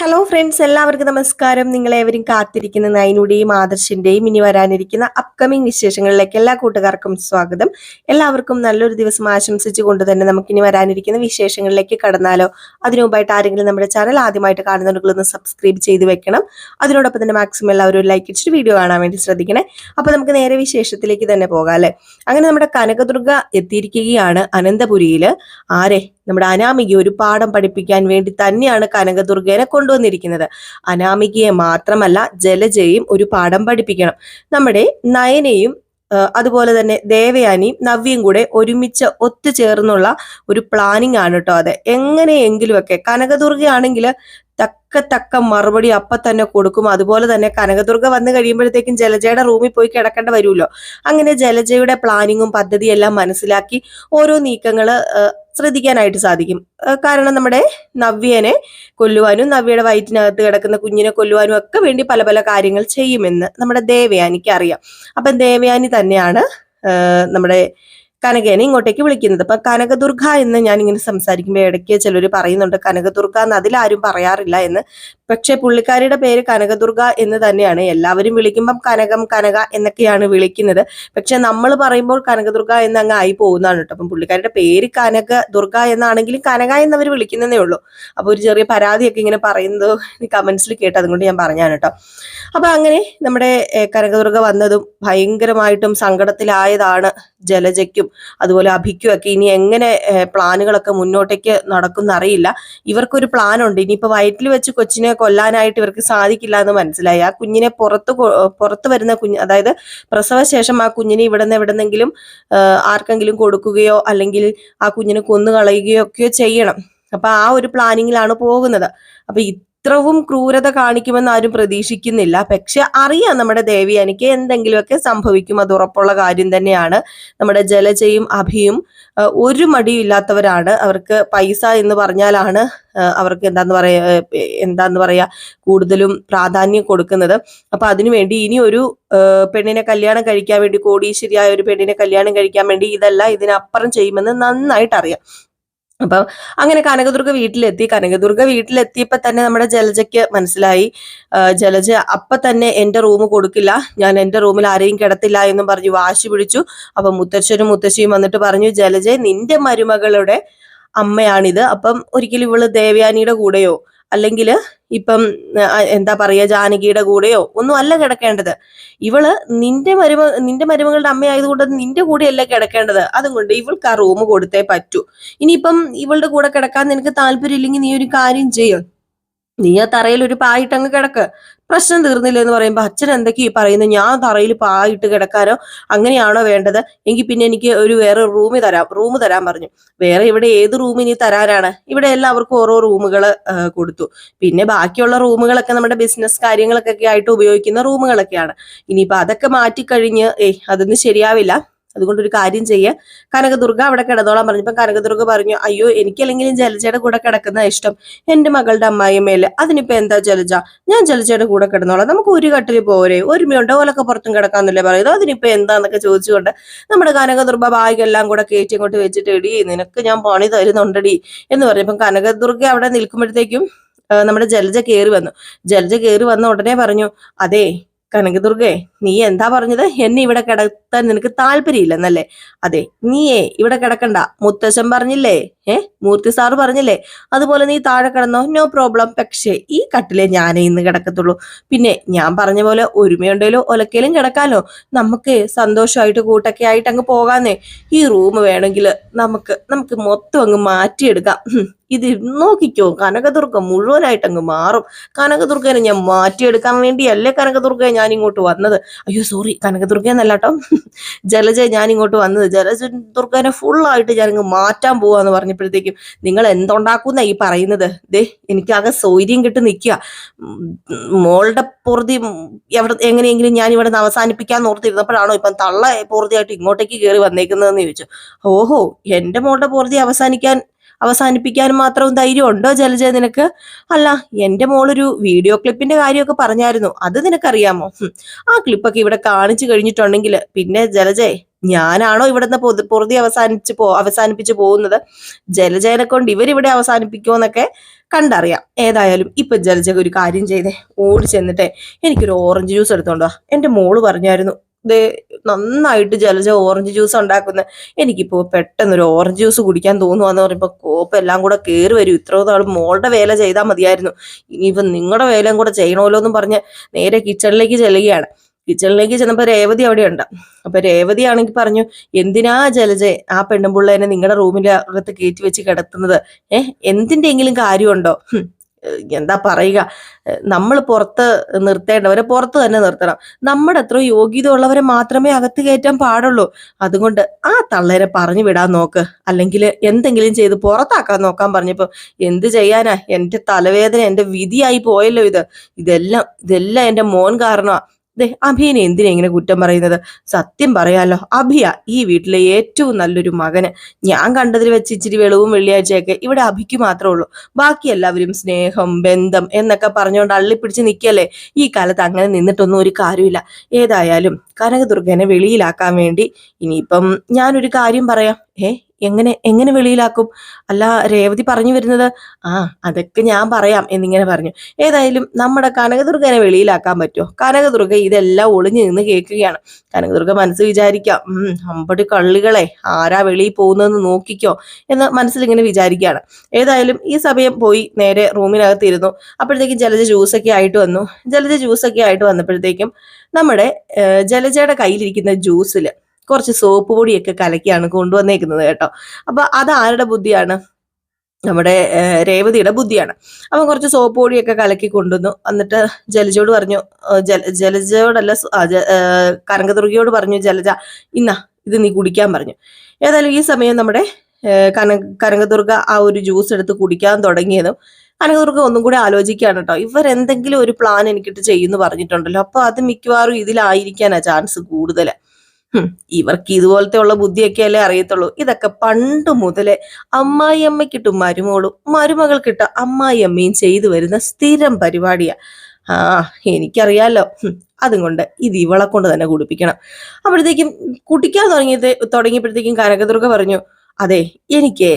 Hello friends എല്ലാവർക്കും നമസ്കാരം. നിങ്ങളേവരും കാത്തിരിക്കുന്ന നൈനുടെയും ആദർശിന്റെയും ഇനി വരാനിരിക്കുന്ന അപ്കമിംഗ് വിശേഷങ്ങളിലേക്ക് എല്ലാ കൂട്ടുകാർക്കും സ്വാഗതം. എല്ലാവർക്കും നല്ലൊരു ദിവസം ആശംസിച്ചുകൊണ്ട് തന്നെ നമുക്കിനി വരാനിരിക്കുന്ന വിശേഷങ്ങളിലേക്ക് കടന്നാലോ. അതിനുമുമ്പായിട്ട് ആരെങ്കിലും നമ്മുടെ ചാനൽ ആദ്യമായിട്ട് കാണുന്നുണ്ടെങ്കിൽ ഒന്ന് സബ്സ്ക്രൈബ് ചെയ്ത് വെക്കണം. അതിനോടൊപ്പം തന്നെ മാക്സിമം എല്ലാവരും ലൈക്ക് അടിച്ചിട്ട് വീഡിയോ കാണാൻ വേണ്ടി ശ്രദ്ധിക്കണേ. അപ്പോൾ നമുക്ക് നേരെ വിശേഷത്തിലേക്ക് തന്നെ പോകാം അങ്ങനെ നമ്മുടെ കനകദുർഗ എത്തിയിരിക്കുകയാണ് അനന്തപുരിയിൽ ആരെ? നമ്മുടെ അനാമിക ഒരു പാഠം പഠിപ്പിക്കാൻ വേണ്ടി തന്നെയാണ് കനകദുർഗനെ കൊണ്ടുവന്നിരിക്കുന്നത്. അനാമികയെ മാത്രമല്ല ജലജയും ഒരു പാഠം പഠിപ്പിക്കണം. നമ്മുടെ നയനയും അതുപോലെ തന്നെ ദേവയാനിയും നവ്യയും കൂടെ ഒരുമിച്ച് ഒത്തുചേർന്നുള്ള ഒരു പ്ലാനിങ് ആണ് കേട്ടോ അത്. എങ്ങനെയെങ്കിലുമൊക്കെ കനകദുർഗയാണെങ്കിൽ തക്ക തക്ക മറുപടി അപ്പൊ തന്നെ കൊടുക്കും. അതുപോലെ തന്നെ കനകദുർഗ വന്നു കഴിയുമ്പോഴത്തേക്കും ജലജയുടെ റൂമിൽ പോയി കിടക്കേണ്ട വരുമല്ലോ. അങ്ങനെ ജലജയുടെ പ്ലാനിങ്ങും പദ്ധതിയെല്ലാം മനസ്സിലാക്കി ഓരോ നീക്കങ്ങൾ ശ്രദ്ധിക്കാനായിട്ട് സാധിക്കും. കാരണം നമ്മുടെ നവ്യനെ കൊല്ലുവാനും നവ്യയുടെ വയറ്റിനകത്ത് കിടക്കുന്ന കുഞ്ഞിനെ കൊല്ലുവാനും ഒക്കെ വേണ്ടി പല പല കാര്യങ്ങൾ ചെയ്യുമെന്ന് നമ്മുടെ ദേവയാനിക്ക് അറിയാം. അപ്പം ദേവയാനി തന്നെയാണ് നമ്മുടെ കനകേനെ ഇങ്ങോട്ടേക്ക് വിളിക്കുന്നത്. അപ്പൊ കനകദുർഗ എന്ന് ഞാൻ ഇങ്ങനെ സംസാരിക്കുമ്പോൾ ഇടയ്ക്ക് ചിലർ പറയുന്നുണ്ട് കനകദുർഗ എന്ന് അതിലാരും പറയാറില്ല എന്ന്. പക്ഷെ പുള്ളിക്കാരിയുടെ പേര് കനകദുർഗ എന്ന് തന്നെയാണ്. എല്ലാവരും വിളിക്കുമ്പം കനകം കനക എന്നൊക്കെയാണ് വിളിക്കുന്നത്. പക്ഷെ നമ്മൾ പറയുമ്പോൾ കനകദുർഗ എന്ന് അങ്ങ് ആയി പോകുന്നതാണ് കേട്ടോ. അപ്പം പുള്ളിക്കാരിയുടെ പേര് കനക ദുർഗ എന്നാണെങ്കിലും കനക എന്നവർ വിളിക്കുന്നതേ ഉള്ളൂ. അപ്പൊ ഒരു ചെറിയ പരാതിയൊക്കെ ഇങ്ങനെ പറയുന്നത് കമന്റ്സിൽ കേട്ട് അതുകൊണ്ട് ഞാൻ പറഞ്ഞാണ് കേട്ടോ. അപ്പൊ അങ്ങനെ നമ്മുടെ കനകദുർഗ വന്നതും ഭയങ്കരമായിട്ടും സങ്കടത്തിലായതാണ് ജലജയ്ക്കും അതുപോലെ അഭിക്കും ഒക്കെ ഇനി എങ്ങനെ പ്ലാനുകളൊക്കെ മുന്നോട്ടേക്ക് നടക്കുന്ന അറിയില്ല ഇവർക്കൊരു പ്ലാനുണ്ട്. ഇനിയിപ്പോ വയറ്റിൽ വെച്ച് കൊച്ചിനെ കൊല്ലാനായിട്ട് ഇവർക്ക് സാധിക്കില്ല എന്ന് മനസ്സിലായി. ആ കുഞ്ഞിനെ പുറത്ത് പുറത്ത് വരുന്ന കുഞ്ഞ് അതായത് പ്രസവശേഷം ആ കുഞ്ഞിനെ ഇവിടെ നിന്ന് എവിടെന്നെങ്കിലും ആർക്കെങ്കിലും കൊടുക്കുകയോ അല്ലെങ്കിൽ ആ കുഞ്ഞിനെ കൊന്നു കളയുകയോ ചെയ്യണം. അപ്പൊ ആ ഒരു പ്ലാനിങ്ങിലാണ് പോകുന്നത്. അപ്പൊ ഇത്രവും ക്രൂരത കാണിക്കുമെന്ന് ആരും പ്രതീക്ഷിക്കുന്നില്ല. പക്ഷെ അറിയാം നമ്മുടെ ദേവി എനിക്ക് എന്തെങ്കിലുമൊക്കെ സംഭവിക്കും. അത് ഉറപ്പുള്ള കാര്യം തന്നെയാണ്. നമ്മുടെ ജലജയും അഭിയും ഒരു മടിയും ഇല്ലാത്തവരാണ്. അവർക്ക് പൈസ എന്ന് പറഞ്ഞാലാണ് അവർക്ക് എന്താന്ന് പറയാ ഏ, എന്താന്ന് പറയാ കൂടുതലും പ്രാധാന്യം കൊടുക്കുന്നത്. അപ്പൊ അതിനുവേണ്ടി ഇനി ഒരു പെണ്ണിനെ കല്യാണം കഴിക്കാൻ വേണ്ടി കോടീശ്വരിയായ ഒരു പെണ്ണിനെ കല്യാണം കഴിക്കാൻ വേണ്ടി ഇതല്ല ഇതിനപ്പുറം ചെയ്യുമെന്ന് നന്നായിട്ട് അറിയാം അപ്പം അങ്ങനെ കനകദുർഗ വീട്ടിലെത്തി. കനകദുർഗ വീട്ടിലെത്തിയപ്പോ തന്നെ നമ്മുടെ ജലജയ്ക്ക് മനസ്സിലായി. ജലജ അപ്പൊ തന്നെ എന്റെ റൂം കൊടുക്കില്ല. ഞാൻ എന്റെ റൂമിൽ ആരെയും കിടത്തില്ല എന്നും പറഞ്ഞു വാശി പിടിച്ചു. അപ്പൊ മുത്തച്ഛനും മുത്തശ്ശിയും വന്നിട്ട് പറഞ്ഞു ജലജ നിന്റെ മരുമകളുടെ അമ്മയാണിത്. അപ്പം ഒരിക്കലും ഇവൾ ദേവയാനിയുടെ കൂടെയോ? അല്ലെങ്കിൽ ഇപ്പം എന്താ പറയുക ജാനകിയുടെ കൂടെയോ ഒന്നും അല്ല കിടക്കേണ്ടത്. ഇവൾ നിന്റെ മരുമ നിന്റെ മരുമകളുടെ അമ്മയായതുകൊണ്ട് അത് നിന്റെ കൂടെയല്ല കിടക്കേണ്ടത്. അതുകൊണ്ട് ഇവൾക്ക് ആ റൂം കൊടുത്തേ പറ്റൂ. ഇനിയിപ്പം ഇവളുടെ കൂടെ കിടക്കാൻ നിനക്ക് താല്പര്യം ഇല്ലെങ്കിൽ നീ ഒരു കാര്യം ചെയ്യും. നീ ആ തറയിൽ ഒരു പായിട്ടങ്ങ് കിടക്ക്. പ്രശ്നം തീർന്നില്ല എന്ന് പറയുമ്പോൾ അച്ഛൻ എന്തൊക്കെയാ പറയുന്നത് ഞാൻ തറയിൽ പായിട്ട് കിടക്കാനോ അങ്ങനെയാണോ വേണ്ടത്? എങ്കിൽ പിന്നെ എനിക്ക് ഒരു വേറെ റൂം തരാം റൂം തരാൻ പറഞ്ഞു. വേറെ ഇവിടെ ഏത് റൂം ഇനി തരാനാണ്? ഇവിടെ എല്ലാവർക്കും ഓരോ റൂമുകൾ കൊടുത്തു. പിന്നെ ബാക്കിയുള്ള റൂമുകളൊക്കെ നമ്മുടെ ബിസിനസ് കാര്യങ്ങളൊക്കെ ആയിട്ട് ഉപയോഗിക്കുന്ന റൂമുകളൊക്കെയാണ്. ഇനിയിപ്പോൾ അതൊക്കെ മാറ്റിക്കഴിഞ്ഞ് ഏയ് അതൊന്നും ശരിയാവില്ല. അതുകൊണ്ട് ഒരു കാര്യം ചെയ്യ. കനകദുർഗ അവിടെ കിടന്നോളാൻ പറഞ്ഞപ്പോ കനകദുർഗ പറഞ്ഞു അയ്യോ എനിക്കല്ലെങ്കിലും ജലജയുടെ കൂടെ കിടക്കുന്ന ഇഷ്ടം. എന്റെ മകളുടെ അമ്മായിയമ്മയല്ലേ അതിനിപ്പോ എന്താ ജലജ? ഞാൻ ജലജയുടെ കൂടെ കിടന്നോളാം. നമുക്ക് ഒരു കട്ടിൽ പോരെ. ഒരുമയുണ്ട്. ഓലൊക്കെ പുറത്തും കിടക്കാന്നല്ലേ പറയുന്നത്. അതിനിപ്പോ എന്താന്നൊക്കെ ചോദിച്ചുകൊണ്ട് നമ്മുടെ കനകദുർഗ ബാഗെല്ലാം കൂടെ കയറ്റി അങ്ങോട്ട് വെച്ചിട്ട് എടി നിനക്ക് ഞാൻ പണി തരുന്നുണ്ടടി എന്ന് പറഞ്ഞപ്പം കനകദുർഗ അവിടെ നിൽക്കുമ്പോഴത്തേക്കും നമ്മുടെ ജലജ കയറി വന്നു. ജലജ കയറി വന്ന ഉടനെ പറഞ്ഞു അതെ കനകദുർഗേ നീ എന്താ പറഞ്ഞത്? എന്നെ ഇവിടെ കിടത്താൻ നിനക്ക് താല്പര്യമില്ലെന്നല്ലേ? അതെ നീയേ ഇവിടെ കിടക്കണ്ട. മുത്തശ്ശൻ പറഞ്ഞില്ലേ? ഏ? മൂർത്തി സാറ് പറഞ്ഞില്ലേ? അതുപോലെ നീ താഴെ കിടന്നോ? No problem. പക്ഷേ ഈ കട്ടിലേ ഞാനേ ഇന്ന് കിടക്കത്തുള്ളൂ. പിന്നെ ഞാൻ പറഞ്ഞ പോലെ ഒരുമയുണ്ടേലോ ഒലക്കയിലും കിടക്കാലോ. നമുക്ക് സന്തോഷമായിട്ട് കൂട്ടൊക്കെ ആയിട്ട് അങ്ങ് പോകാന്നേ. ഈ റൂം വേണമെങ്കിൽ നമുക്ക് നമുക്ക് മൊത്തം അങ്ങ് മാറ്റിയെടുക്കാം. ഇത് നോക്കിക്കോ കനകദുർഗ മുഴുവനായിട്ട് അങ്ങ് മാറും. കനകദുർഗനെ ഞാൻ മാറ്റിയെടുക്കാൻ വേണ്ടിയല്ലേ കനകദുർഗ ഞാൻ ഇങ്ങോട്ട് വന്നത്? അയ്യോ സോറി കനകദുർഗ എന്നല്ല കേട്ടോ ജലജ ഞാൻ ഇങ്ങോട്ട് വന്നത്. ജലജ ദുർഗനെ ഫുള്ളായിട്ട് ഞാൻ അങ്ങ് മാറ്റാൻ പോവാന്ന് പറഞ്ഞപ്പോഴത്തേക്കും നിങ്ങൾ എന്തുണ്ടാക്കുന്ന ഈ പറയുന്നത്? ദേ എനിക്കാകെ സൗര്യം കിട്ടി നിൽക്കുക. മോളുടെ പൊറുതി എവിടെ എങ്ങനെയെങ്കിലും ഞാൻ ഇവിടെ നിന്ന് അവസാനിപ്പിക്കാൻ ഓർത്തിരുന്നപ്പോഴാണോ ഇപ്പം തള്ള പൊറുതിയായിട്ട് ഇങ്ങോട്ടേക്ക് കയറി വന്നേക്കുന്നതെന്ന് ചോദിച്ചു. ഓഹോ എന്റെ മോളുടെ പൊറുതി അവസാനിക്കാൻ അവസാനിപ്പിക്കാൻ മാത്രം ധൈര്യം ഉണ്ടോ ജലജ നിനക്ക്? അല്ല എന്റെ മോളൊരു വീഡിയോ ക്ലിപ്പിന്റെ കാര്യമൊക്കെ പറഞ്ഞായിരുന്നു. അത് നിനക്കറിയാമോ? ആ ക്ലിപ്പൊക്കെ ഇവിടെ കാണിച്ചു കഴിഞ്ഞിട്ടുണ്ടെങ്കിൽ പിന്നെ ജലജേ ഞാനാണോ ഇവിടുന്ന് പൊതു പൊറുതി അവസാനിച്ച് പോ അവസാനിപ്പിച്ച് പോകുന്നത്? ജലജയനെ കൊണ്ട് ഇവരിവിടെ അവസാനിപ്പിക്കുമെന്നൊക്കെ കണ്ടറിയാം. ഏതായാലും ഇപ്പൊ ജലജക ഒരു കാര്യം ചെയ്തേ. ഓടി ചെന്നിട്ടേ എനിക്കൊരു ഓറഞ്ച് ജ്യൂസ് എടുത്തോണ്ടോ എന്റെ മോൾ പറഞ്ഞായിരുന്നു നന്നായിട്ട് ജലജ ഓറഞ്ച് ജ്യൂസ് ഉണ്ടാക്കുന്നത് എനിക്കിപ്പോ പെട്ടെന്നൊരു ഓറഞ്ച് ജ്യൂസ് കുടിക്കാൻ തോന്നുവാന്ന് പറയുമ്പോ കോപ്പ് എല്ലാം കൂടെ കയറി വരും. ഇത്ര നാൾ മോളുടെ വേല ചെയ്താൽ മതിയായിരുന്നു. ഇനിയിപ്പം നിങ്ങളുടെ വേലയും കൂടെ ചെയ്യണമല്ലോ എന്ന് പറഞ്ഞ് നേരെ കിച്ചണിലേക്ക് ചെല്ലുകയാണ്. കിച്ചണിലേക്ക് ചെന്നപ്പോ രേവതി അവിടെ ഉണ്ട് അപ്പൊ രേവതി ആണെങ്കിൽ പറഞ്ഞു എന്തിനാ ജലജ ആ പെണ്ണുമ്പിള്ളേനെ നിങ്ങളുടെ റൂമിന്റെ അകത്ത് കയറ്റി വെച്ച് കിടത്തുന്നത്? ഏഹ് എന്തിന്റെങ്കിലും കാര്യമുണ്ടോ? എന്താ പറയുക നമ്മൾ പുറത്ത് നിർത്തേണ്ടവരെ പുറത്ത് തന്നെ നിർത്തണം. നമ്മുടെ അത്ര യോഗ്യത ഉള്ളവരെ മാത്രമേ അകത്ത് കയറ്റാൻ പാടുള്ളൂ. അതുകൊണ്ട് ആ തള്ളേരെ പറഞ്ഞു വിടാൻ നോക്ക്. അല്ലെങ്കിൽ എന്തെങ്കിലും ചെയ്ത് പുറത്താക്കാൻ നോക്കാൻ പറഞ്ഞപ്പോൾ എന്ത് ചെയ്യാനാ? എന്റെ തലവേദന എന്റെ വിധിയായി പോയല്ലോ ഇത്. ഇതെല്ലാം ഇതെല്ലാം എന്റെ മോൻ കാരണമാ. ദേ അഭിയനെ എന്തിനാ ഇങ്ങനെ കുറ്റം പറയുന്നത്? സത്യം പറയാലോ അഭിയ ഈ വീട്ടിലെ ഏറ്റവും നല്ലൊരു മകന്. ഞാൻ കണ്ടതിൽ വെച്ച് ഇച്ചിരി വെളിവും വെള്ളിയാഴ്ചയൊക്കെ ഇവിടെ അഭിക്ക് മാത്രമേ ഉള്ളൂ. ബാക്കി എല്ലാവരും സ്നേഹം ബന്ധം എന്നൊക്കെ പറഞ്ഞുകൊണ്ട് അള്ളിപ്പിടിച്ച് നിൽക്കല്ലേ ഈ കാലത്ത് അങ്ങനെ നിന്നിട്ടൊന്നും ഒരു കാര്യമില്ല. ഏതായാലും കനകദുർഗനെ വെളിയിലാക്കാൻ വേണ്ടി ഇനിയിപ്പം ഞാനൊരു കാര്യം പറയാം. ഏ എങ്ങനെ എങ്ങനെ വെളിയിലാക്കും? അല്ല രേവതി പറഞ്ഞു വരുന്നത് ആ അതൊക്കെ ഞാൻ പറയാം എന്നിങ്ങനെ പറഞ്ഞു. ഏതായാലും നമ്മുടെ കനകദുർഗനെ വെളിയിലാക്കാൻ പറ്റുമോ? കനകദുർഗ ഇതെല്ലാം ഒളിഞ്ഞു നിന്ന് കേൾക്കുകയാണ്. കനകദുർഗ മനസ്സ് വിചാരിക്കാം അമ്പടി കള്ളികളെ ആരാ വെളിയിൽ പോകുന്നതെന്ന് നോക്കിക്കോ എന്ന് മനസ്സിലിങ്ങനെ വിചാരിക്കുകയാണ്. ഏതായാലും ഈ സമയം പോയി നേരെ റൂമിനകത്ത് ഇരുന്നു അപ്പോഴത്തേക്കും ജലജ ജ്യൂസൊക്കെ ആയിട്ട് വന്നു. ജലജ ജ്യൂസൊക്കെ ആയിട്ട് വന്നപ്പോഴത്തേക്കും നമ്മുടെ ജലജയുടെ കയ്യിലിരിക്കുന്ന ജ്യൂസിൽ കുറച്ച് സോപ്പ് പൊടിയൊക്കെ കലക്കിയാണ് കൊണ്ടുവന്നേക്കുന്നത് കേട്ടോ. അപ്പൊ അത് ആരുടെ ബുദ്ധിയാണ്? നമ്മുടെ രേവതിയുടെ ബുദ്ധിയാണ്. അപ്പൊ കുറച്ച് സോപ്പ് പൊടിയൊക്കെ കലക്കി കൊണ്ടുവന്നു. എന്നിട്ട് ജലജയോട് പറഞ്ഞു ജല ജലജയോടല്ല കനകദുർഗയോട് പറഞ്ഞു ജലജ ഇന്ന ഇത് നീ കുടിക്കാൻ പറഞ്ഞു. ഏതായാലും ഈ സമയം നമ്മുടെ കന കനകദുർഗ ആ ഒരു ജ്യൂസ് എടുത്ത് കുടിക്കാൻ തുടങ്ങിയതും കനകദുർഗ ഒന്നും കൂടി ആലോചിക്കുകയാണ് കേട്ടോ. ഇവരെന്തെങ്കിലും ഒരു പ്ലാൻ എനിക്കിട്ട് ചെയ്യുന്നു പറഞ്ഞിട്ടുണ്ടല്ലോ. അപ്പൊ അത് മിക്കവാറും ഇതിലായിരിക്കാനാ ചാൻസ് കൂടുതൽ ഇവർക്ക് ഇതുപോലത്തെ ഉള്ള ബുദ്ധിയൊക്കെ അല്ലേ അറിയത്തുള്ളൂ. ഇതൊക്കെ പണ്ട് മുതലേ അമ്മായി അമ്മയ്ക്കിട്ടും മരുമോളും മരുമകൾക്കിട്ട അമ്മായി അമ്മയും ചെയ്തു വരുന്ന സ്ഥിരം പരിപാടിയാ. ആ എനിക്കറിയാലോ. അതും കൊണ്ട് ഇത് ഇവളെ കൊണ്ട് തന്നെ കുടിപ്പിക്കണം. അപ്പോഴത്തേക്കും കുടിക്കാൻ തുടങ്ങിയത് തുടങ്ങിയപ്പോഴത്തേക്കും കനകദുർഗ പറഞ്ഞു അതെ എനിക്കേ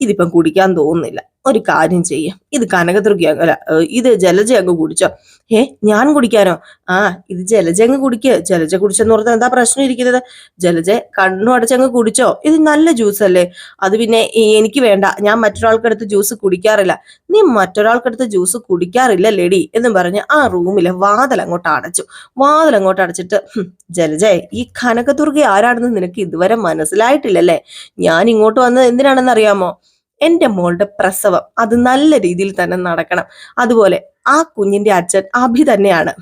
ഇതിപ്പം കുടിക്കാൻ തോന്നുന്നില്ല. ഒരു കാര്യം ചെയ്യും. ഇത് കനകദുർഗ അല്ല ഇത് ജലജ അങ്ങ് കുടിച്ചോ. ഏ ഞാൻ കുടിക്കാനോ? ആ ഇത് ജലജ അങ്ങ് കുടിക്കുക ജലജ കുടിച്ചെന്ന് പറഞ്ഞാൽ എന്താ പ്രശ്നം ഇരിക്കുന്നത്? ജലജ കണ്ണു അടച്ചങ്ങ് കുടിച്ചോ? ഇത് നല്ല ജ്യൂസ് അല്ലേ? അത് പിന്നെ എനിക്ക് വേണ്ട. ഞാൻ മറ്റൊരാൾക്കടുത്ത് ജ്യൂസ് കുടിക്കാറില്ല. നീ മറ്റൊരാൾക്കടുത്ത് ജ്യൂസ് കുടിക്കാറില്ല ലേഡി എന്ന് പറഞ്ഞ് ആ റൂമിലെ വാതിൽ അങ്ങോട്ട് അടച്ചു. വാതിൽ അങ്ങോട്ട് അടച്ചിട്ട് ജലജ ഈ കനകദുർഗ ആരാണെന്ന് നിനക്ക് ഇതുവരെ മനസ്സിലായിട്ടില്ലല്ലേ? ഞാൻ ഇങ്ങോട്ട് വന്നത് എന്തിനാണെന്ന് അറിയാമോ? എന്റെ മോളുടെ പ്രസവം അത് നല്ല രീതിയിൽ തന്നെ നടക്കണം. അതുപോലെ ആ കുഞ്ഞിന്റെ അച്ഛൻ അഭി തന്നെയാണ്.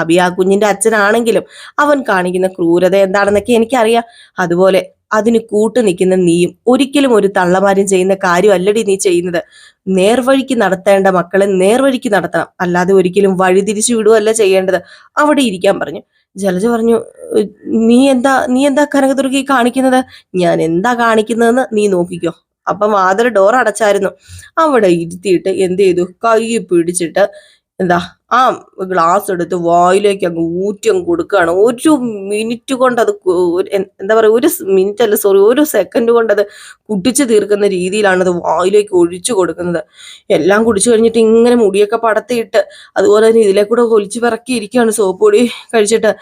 അഭി ആ കുഞ്ഞിന്റെ അച്ഛനാണെങ്കിലും അവൻ കാണിക്കുന്ന ക്രൂരത എന്താണെന്നൊക്കെ എനിക്കറിയാം. അതുപോലെ അതിന് കൂട്ടു നിൽക്കുന്ന നീയും ഒരിക്കലും ഒരു തള്ളമാരും ചെയ്യുന്ന കാര്യമല്ലടി നീ ചെയ്യുന്നത്. നേർവഴിക്ക് നടത്തേണ്ട മക്കളെ നേർവഴിക്ക് നടത്തണം. അല്ലാതെ ഒരിക്കലും വഴിതിരിച്ചു വിടുകയല്ല ചെയ്യേണ്ടത്. അവിടെ ഇരിക്കാൻ പറഞ്ഞു. ജലജ പറഞ്ഞു നീ എന്താ നീ എന്താ കനകദുർഗി കാണിക്കുന്നത്? ഞാൻ എന്താ കാണിക്കുന്നതെന്ന് നീ നോക്കിക്കോ. അപ്പം വാതിൽ ഡോർ അടച്ചായിരുന്നു. അവിടെ ഇരുത്തിയിട്ട് എന്ത് ചെയ്തു? കൈ പിടിച്ചിട്ട് എന്താ ആ ഗ്ലാസ് എടുത്ത് വായിലേക്ക് അങ്ങ് ഊറ്റം കൊടുക്കുകയാണ്. ഒരു മിനിറ്റ് കൊണ്ട് അത് എന്താ പറയുക ഒരു മിനിറ്റ് അല്ല സോറി ഒരു സെക്കൻഡ് കൊണ്ട് അത് കുടിച്ചു തീർക്കുന്ന രീതിയിലാണ് അത് വായിലേക്ക് ഒഴിച്ചു കൊടുക്കുന്നത്. എല്ലാം കുടിച്ചു കഴിഞ്ഞിട്ട് ഇങ്ങനെ മുടിയൊക്കെ പടത്തിയിട്ട് അതുപോലെ തന്നെ ഇതിലെ കൂടെ ഒലിച്ചു പിറക്കി ഇരിക്കുകയാണ് സോപ്പ് പൊടി കഴിച്ചിട്ട്.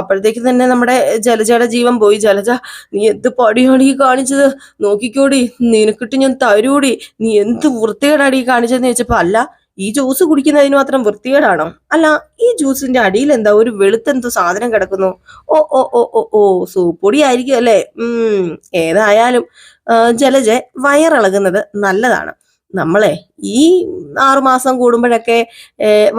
അപ്പോഴത്തേക്ക് തന്നെ നമ്മുടെ ജലജയുടെ ജീവൻ പോയി. ജലജ നീ എന്ത് പടിയാണ് ഈ കാണിച്ചത്? നോക്കിക്കോടി നിനക്കിട്ട് ഞാൻ തരൂടി. നീ എന്ത് വൃത്തികേടാടി കാണിച്ചതെന്ന് ചോദിച്ചപ്പോ അല്ല ഈ ജ്യൂസ് കുടിക്കുന്നതിന് മാത്രം വൃത്തികേടാണോ? അല്ല ഈ ജ്യൂസിന്റെ അടിയിൽ എന്താ ഒരു വെളുത്തെന്തോ സാധനം കിടക്കുന്നു? ഓ ഓ ഓ ഓ ഓ സൂപ്പൊടി ആയിരിക്കും അല്ലേ? ഉം ഏതായാലും ജലജ വയറിളകുന്നത് നല്ലതാണ്. നമ്മളെ ഈ ആറുമാസം കൂടുമ്പോഴൊക്കെ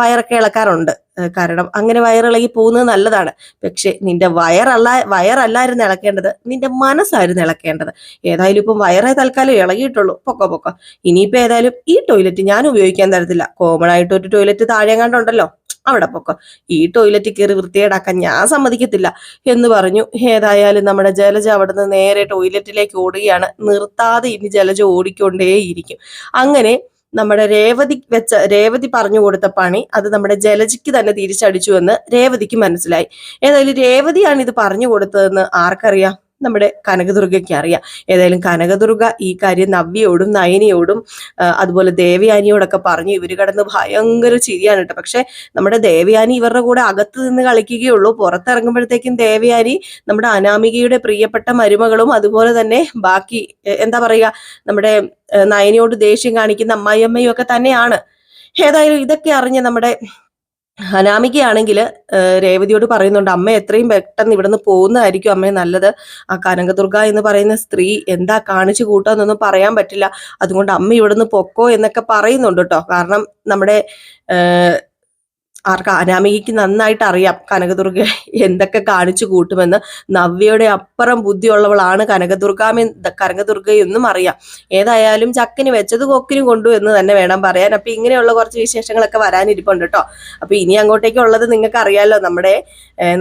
വയറൊക്കെ ഇളക്കാറുണ്ട്. കാരണം അങ്ങനെ വയറിളകി പോകുന്നത് നല്ലതാണ്. പക്ഷെ നിന്റെ വയറല്ല വയറല്ലായിരുന്നു ഇളക്കേണ്ടത്. നിന്റെ മനസ്സായിരുന്നു ഇളക്കേണ്ടത്. ഏതായാലും ഇപ്പം വയറേ തൽക്കാലം ഇളകിയിട്ടുള്ളൂ. പൊക്കോ പൊക്കോ. ഇനിയിപ്പോ ഏതായാലും ഈ ടോയ്ലറ്റ് ഞാൻ ഉപയോഗിക്കാൻ തരത്തില്ല. കോമൺ ആയിട്ട് ഒരു ടോയ്ലറ്റ് താഴെ കണ്ടുണ്ടല്ലോ അവിടെ പൊക്കോ. ഈ ടോയ്ലറ്റ് കയറി വൃത്തികേടാക്കാൻ ഞാൻ സമ്മതിക്കത്തില്ല എന്ന് പറഞ്ഞു. ഏതായാലും നമ്മുടെ ജലജ അവിടെ നിന്ന് നേരെ ടോയ്ലറ്റിലേക്ക് ഓടുകയാണ്. നിർത്താതെ ഇനി ജലജ ഓടിക്കൊണ്ടേയിരിക്കും. അങ്ങനെ നമ്മുടെ രേവതി വെച്ച രേവതി പറഞ്ഞു കൊടുത്ത പണി അത് നമ്മുടെ ജലജിക്ക് തന്നെ തിരിച്ചടിച്ചു എന്ന് രേവതിക്ക് മനസ്സിലായി. ഏതായാലും രേവതിയാണ് ഇത് പറഞ്ഞു കൊടുത്തതെന്ന് ആർക്കറിയാം? നമ്മുടെ കനകദുർഗയ്ക്ക് അറിയാം. ഏതായാലും കനകദുർഗ ഈ കാര്യം നവ്യയോടും നയനിയോടും അതുപോലെ ദേവയാനിയോടൊക്കെ പറഞ്ഞു ഇവർ കിടന്ന് ഭയങ്കര ചിരിയാണ് കേട്ടോ. പക്ഷെ നമ്മുടെ ദേവയാനി ഇവരുടെ കൂടെ അകത്ത് നിന്ന് കളിക്കുകയുള്ളൂ. പുറത്തിറങ്ങുമ്പോഴത്തേക്കും ദേവയാനി നമ്മുടെ അനാമികയുടെ പ്രിയപ്പെട്ട മരുമകളും അതുപോലെ തന്നെ ബാക്കി എന്താ പറയുക നമ്മുടെ നയനിയോട് ദേഷ്യം കാണിക്കുന്ന അമ്മായിയമ്മയും ഒക്കെ തന്നെയാണ്. ഏതായാലും ഇതൊക്കെ അറിഞ്ഞ് നമ്മുടെ അനാമികയാണെങ്കിൽ രേവതിയോട് പറയുന്നുണ്ട് അമ്മ എത്രയും പെട്ടെന്ന് ഇവിടുന്ന് പോകുന്നതായിരിക്കും അമ്മയെ നല്ലത്. ആ കനകദുർഗ എന്ന് പറയുന്ന സ്ത്രീ എന്താ കാണിച്ചു കൂട്ടാന്നൊന്നും പറയാൻ പറ്റില്ല. അതുകൊണ്ട് അമ്മ ഇവിടുന്ന് പൊക്കോ എന്നൊക്കെ പറയുന്നുണ്ട് കേട്ടോ. കാരണം നമ്മുടെ ആർക്കാ അനാമികയ്ക്ക് നന്നായിട്ട് അറിയാം കനകദുർഗ എന്തൊക്കെ കാണിച്ചു കൂട്ടുമെന്ന്. നവ്യയുടെ അപ്പുറം ബുദ്ധിയുള്ളവളാണ് കനകദുർഗാമെ കനകദുർഗയെന്നും അറിയാം. ഏതായാലും ചക്കിന് വെച്ചത് കൊക്കിനും കൊണ്ടു എന്ന് തന്നെ വേണം പറയാൻ. അപ്പൊ ഇങ്ങനെയുള്ള കുറച്ച് വിശേഷങ്ങളൊക്കെ വരാനിരിപ്പുണ്ട് കേട്ടോ. അപ്പൊ ഇനി അങ്ങോട്ടേക്കുള്ളത് നിങ്ങൾക്ക് അറിയാലോ നമ്മുടെ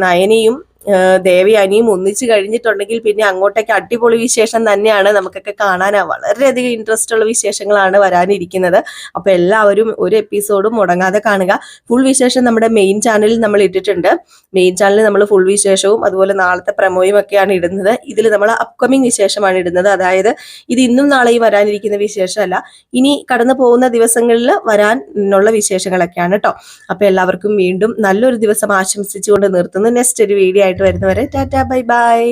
നയനിയും ഏഹ്, ദേവയാനിയും ഒന്നിച്ചു കഴിഞ്ഞിട്ടുണ്ടെങ്കിൽ പിന്നെ അങ്ങോട്ടേക്ക് അടിപൊളി വിശേഷം തന്നെയാണ്. നമുക്കൊക്കെ കാണാൻ വളരെയധികം ഇൻട്രസ്റ്റ് ഉള്ള വിശേഷങ്ങളാണ് വരാനിരിക്കുന്നത്. അപ്പൊ എല്ലാവരും ഒരു എപ്പിസോഡും മുടങ്ങാതെ കാണുക. ഫുൾ വിശേഷം നമ്മുടെ മെയിൻ ചാനലിൽ നമ്മൾ ഇട്ടിട്ടുണ്ട്. മെയിൻ ചാനലിൽ നമ്മൾ ഫുൾ വിശേഷവും അതുപോലെ നാളത്തെ പ്രമോയും ഒക്കെയാണ് ഇടുന്നത്. ഇതിൽ നമ്മൾ അപ്കമിങ് വിശേഷമാണ് ഇടുന്നത്. അതായത് ഇത് ഇന്നും നാളെയും വരാനിരിക്കുന്ന വിശേഷമല്ല. ഇനി കടന്നു പോകുന്ന ദിവസങ്ങളിൽ വരാൻ ഉള്ള വിശേഷങ്ങളൊക്കെയാണ് കേട്ടോ അപ്പൊ എല്ലാവർക്കും വീണ്ടും നല്ലൊരു ദിവസം ആശംസിച്ചുകൊണ്ട് നിർത്തുന്നു. നെക്സ്റ്റ് ഒരു വീഡിയോ ആയിട്ട് വരുന്നവരെ ടാറ്റാ ബൈ ബൈ.